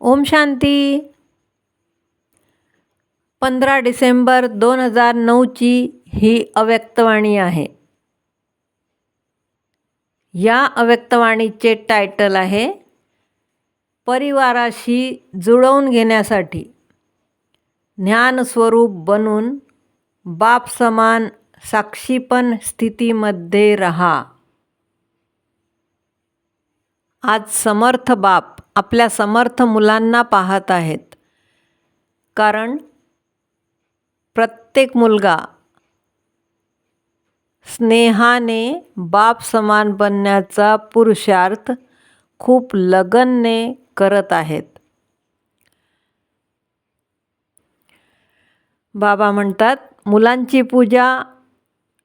ओम शांती. पंधरा डिसेंबर दोन हजार नऊची ही अव्यक्तवाणी आहे. या अव्यक्तवाणीचे टायटल आहे परिवाराशी जुळवून घेण्यासाठी ज्ञानस्वरूप बनून बाप समान साक्षीपण स्थितीमध्ये रहा. आज समर्थ बाप आपल्या समर्थ मुलांना पाहत आहेत. कारण प्रत्येक मुलगा स्नेहाने बाप समान बनण्याचा पुरुषार्थ खूप लगनने करत आहेत. बाबा म्हणतात मुलांची पूजा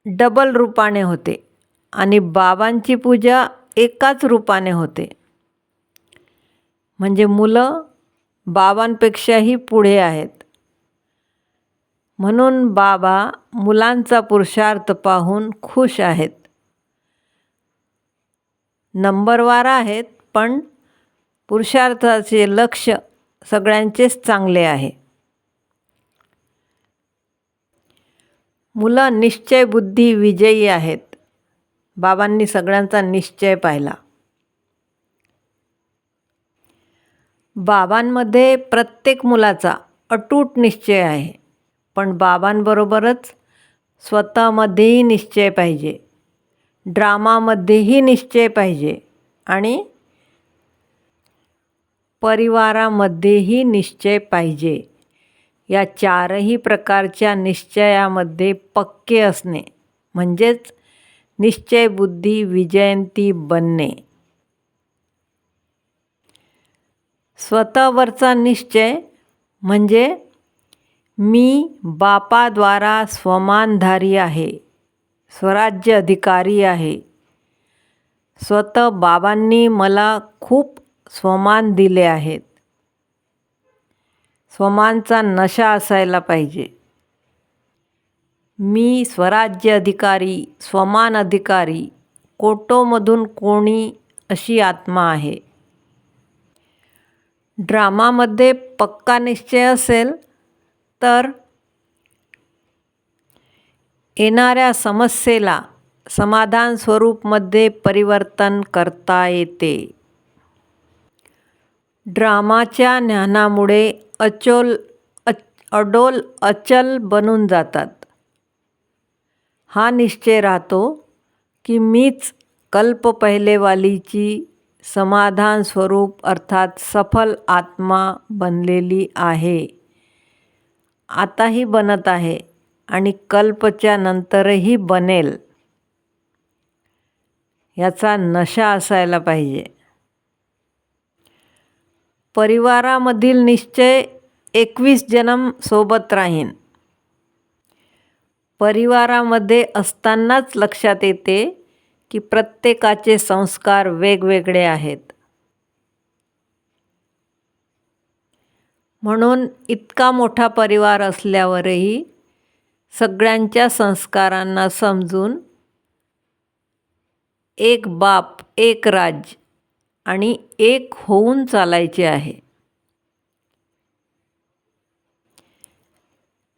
डबल रूपाने होते आणि बाबांची पूजा एकाच रूपाने होते. म्हणजे मुलं बाबांपेक्षाही पुढे आहेत. म्हणून बाबा मुलांचा पुरुषार्थ पाहून खुश आहेत. नंबरवार आहेत पण पुरुषार्थाचे लक्ष सगळ्यांचेच चांगले आहे. मुलं निश्चय बुद्धी विजयी आहेत. बाबांनी सगळ्यांचा निश्चय पाहिला. बाबांमध्ये प्रत्येक मुलाचा अटूट निश्चय आहे. पण बाबांबरोबरच स्वतःमध्येही निश्चय पाहिजे. ड्रामामध्येही निश्चय पाहिजे आणि परिवारामध्येही निश्चय पाहिजे. या चारही प्रकारच्या निश्चयामध्ये पक्के असणे म्हणजेच निश्चय बुद्धी विजयंती बनणे. स्वतःवरचा निश्चय म्हणजे मी बापाद्वारा स्वमानधारी आहे स्वराज्य अधिकारी आहे. स्वतः बाबांनी मला खूप स्वमान दिले आहेत. स्वमानचा नशा असायला पाहिजे. मी स्वराज्य अधिकारी स्वमान अधिकारी कोटोमधून कोणी अशी आत्मा आहे. ड्रामामध्ये पक्का निश्चय असेल तर येणाऱ्या समस्येला समाधान स्वरूपमध्ये परिवर्तन करता येते. ड्रामाच्या ज्ञानामुळे अचोल अच अडोल अचल बनून जातात. हा निश्चय राहतो की मीच कल्प पहिलेवालीची समाधान स्वरूप अर्थात सफल आत्मा बनलेली आहे. आताही बनत आहे आणि कल्पच्या नंतरही बनेल. याचा नशा असायला पाहिजे. परिवारामधील निश्चय एकवीस जन्म सोबत राहीन. परिवारामध्ये असतानाच लक्षात येते की प्रत्येकाचे संस्कार वेगवेगळे आहेत. म्हणून इतका मोठा परिवार असल्यावरही सगळ्यांच्या संस्कारांना समजून एक बाप एक राज आणि एक होऊन चालायचे आहे.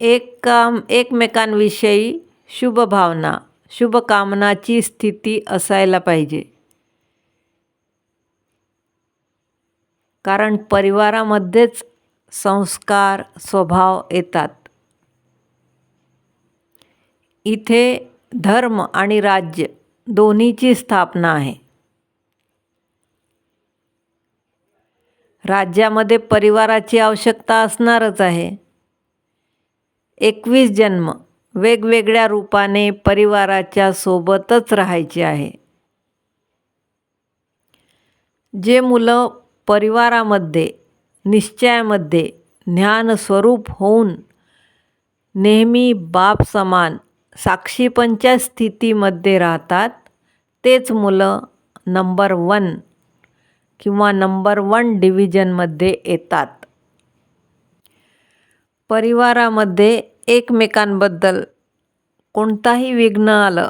एक काम एकमेकांविषयी शुभभावना. शुभकामनाची स्थिती असायला पाहिजे. कारण परिवारामध्येच संस्कार स्वभाव येतात. इथे धर्म आणि राज्य दोन्हीची स्थापना आहे. राज्यामध्ये परिवाराची आवश्यकता असणारच आहे. एकवीस जन्म वेगवेगळ्या रूपाने परिवाराच्या सोबतच राहायचे आहे. जे मुलं परिवारामध्ये निश्चयामध्ये ज्ञानस्वरूप होऊन नेहमी बाप समान साक्षीपणच्या स्थितीमध्ये राहतात तेच मुलं नंबर वन किंवा नंबर वन डिव्हिजनमध्ये येतात. परिवारामध्ये एकमेकांबद्दल कोणताही विघ्न आलं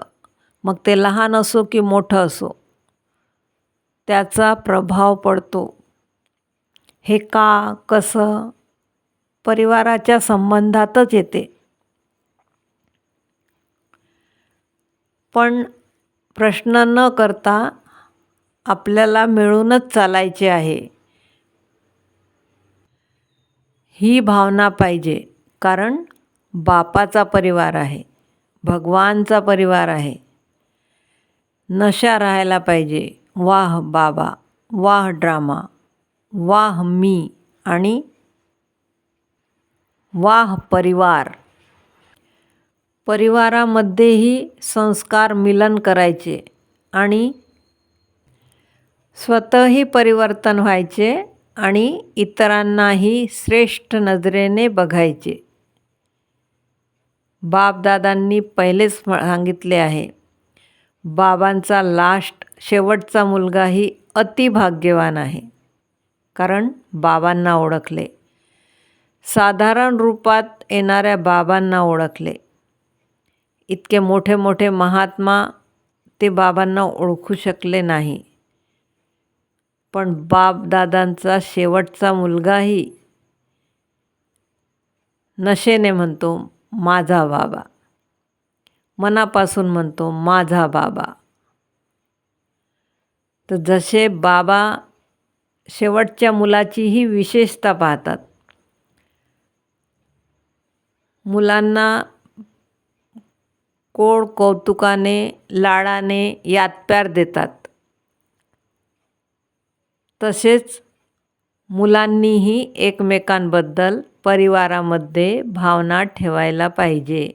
मग ते लहान असो की मोठं असो त्याचा प्रभाव पडतो. हे का कसं परिवाराच्या संबंधातच येते. पण प्रश्न न करता आपल्याला मिळूनच चालायचे आहे. ही भावना पाहिजे कारण बापाचा परिवार आहे भगवानचा परिवार आहे. नशा राहायला पाहिजे. वाह बाबा वाह ड्रामा वाह मी आणि वाह परिवार. परिवारामध्येही संस्कार मिलन करायचे आणि स्वतःही परिवर्तन व्हायचे आणि इतरांनाही श्रेष्ठ नजरेने बघायचे. बापदादांनी पहिलेच सांगितले आहे. बाबांचा लास्ट शेवटचा मुलगाही अतिभाग्यवान आहे. कारण बाबांना ओळखले. साधारण रूपात येणाऱ्या बाबांना ओळखले. इतके मोठे मोठे महात्मा ते बाबांना ओळखू शकले नाही. पण बापदादांचा शेवटचा मुलगाही नशेने म्हणतो माझा बाबा. मनापासून म्हणतो माझा बाबा. तर जसे बाबा शेवटच्या मुलाचीही विशेषता पाहतात. मुलांना कोड कौतुकाने लाडाने यातप्यार देतात. तसेच मुलांनीही एकमेकांबद्दल परिवारामध्ये भावना ठेवायला पाहिजे.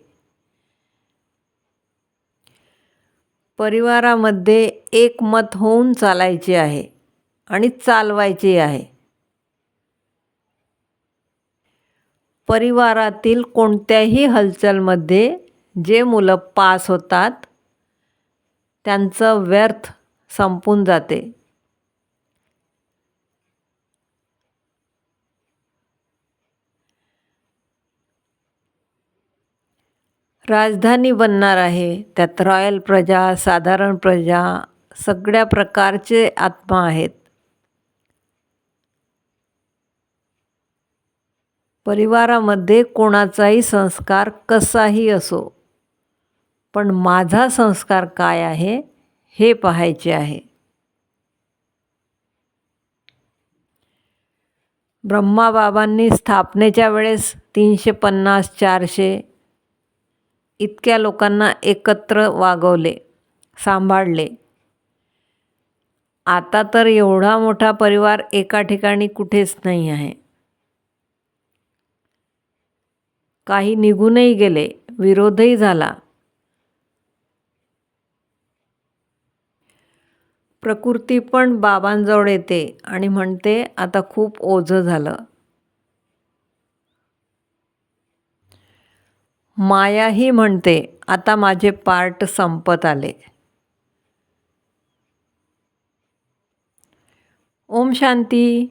परिवारामध्ये एकमत होऊन चालायचे आहे आणि चालवायचे आहे. परिवारातील कोणत्याही हलचलमध्ये जे मुलं पास होतात त्यांचं व्यर्थ संपून जाते. राजधानी बनणार आहे. त्यात रॉयल प्रजा साधारण प्रजा सगळ्या प्रकारचे आत्मा आहेत. परिवारामध्ये कोणाचाही संस्कार कसाही असो पण माझा संस्कार काय आहे हे पाहायचे आहे. ब्रह्माबाबांनी स्थापनेच्या वेळेस तीनशे पन्नास चारशे इतक्या लोकांना एकत्र वागवले सांभाळले. आता तर एवढा मोठा परिवार एका ठिकाणी कुठेच नाही आहे. काही निघूनही गेले विरोधही झाला. प्रकृती पण बाबांजवळ येते आणि म्हणते आता खूप ओझं झालं. मायाही म्हणते आता माझे पार्ट संपत आले. ओम शांती.